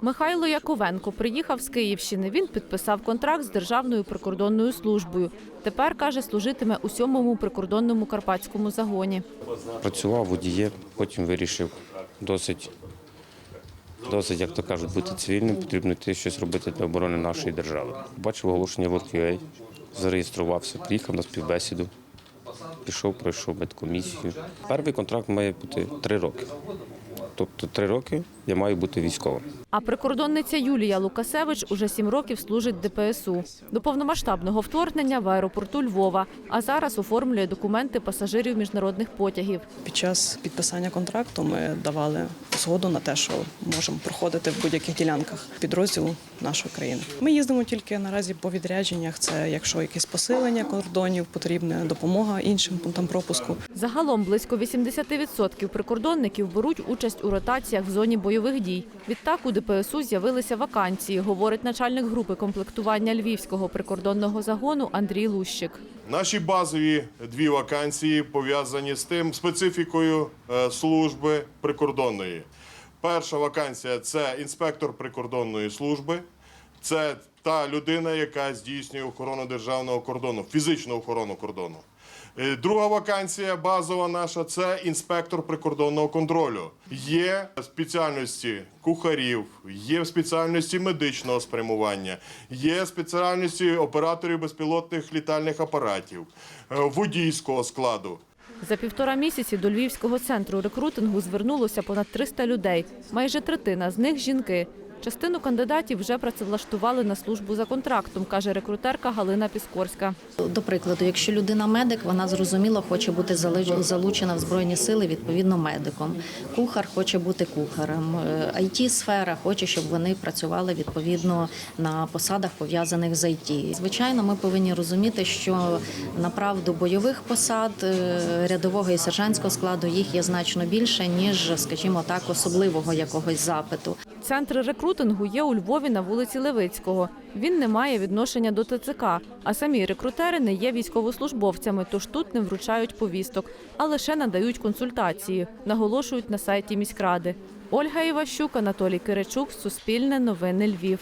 Михайло Яковенко приїхав з Київщини. Він підписав контракт з Державною прикордонною службою. Тепер каже, служитиме у сьомому прикордонному карпатському загоні. Працював водієм, потім вирішив досить, досить, як то кажуть, бути цивільним, потрібно йти щось робити для оборони нашої держави. Бачив оголошення в LQA, зареєструвався, приїхав на співбесіду, пішов, пройшов медкомісію. Перший контракт має бути три роки. Тобто три роки я маю бути військовим. А прикордонниця Юлія Лукасевич уже сім років служить ДПСУ. До повномасштабного вторгнення в аеропорту Львова, а зараз оформлює документи пасажирів міжнародних потягів. Під час підписання контракту ми давали згоду на те, що можемо проходити в будь-яких ділянках підрозділу нашої країни. Ми їздимо тільки наразі по відрядженнях. Це якщо якесь посилення кордонів, потрібна допомога іншим пунктам пропуску. Загалом близько 80% прикордонників беруть участь у ротаціях в зоні бойових дій. Відтак у ДПСУ з'явилися вакансії, говорить начальник групи комплектування Львівського прикордонного загону Андрій Лущик. Наші базові дві вакансії пов'язані з тим специфікою е, служби прикордонної. Перша вакансія це інспектор прикордонної служби. Це та людина, яка здійснює охорону державного кордону, фізичну охорону кордону. Е, Друга вакансія базова наша це інспектор прикордонного контролю. Є спеціальності кухарів, є спеціальності медичного спрямування, є спеціальності операторів безпілотних літальних апаратів, е, водійського складу. За півтора місяці до Львівського центру рекрутингу звернулося понад 300 людей. Майже третина з них жінки. Частину кандидатів вже працевлаштували на службу за контрактом, каже рекрутерка Галина Піскорська. До прикладу, якщо людина медик, вона зрозуміло хоче бути залучена в збройні сили відповідно медиком. Кухар хоче бути кухарем. it сфера хоче, щоб вони працювали відповідно на посадах пов'язаних з IT. Звичайно, ми повинні розуміти, що направду бойових посад е, рядового і сержантського складу їх є значно більше ніж, скажімо так, особливого якогось запиту. Центр рекрутингу є у Львові на вулиці Левицького. Він не має відношення до ТЦК, а самі рекрутери не є військовослужбовцями, тож тут не вручають повісток, а лише надають консультації, наголошують на сайті міськради. Ольга Іващук, Анатолій Киричук, Суспільне новини Львів.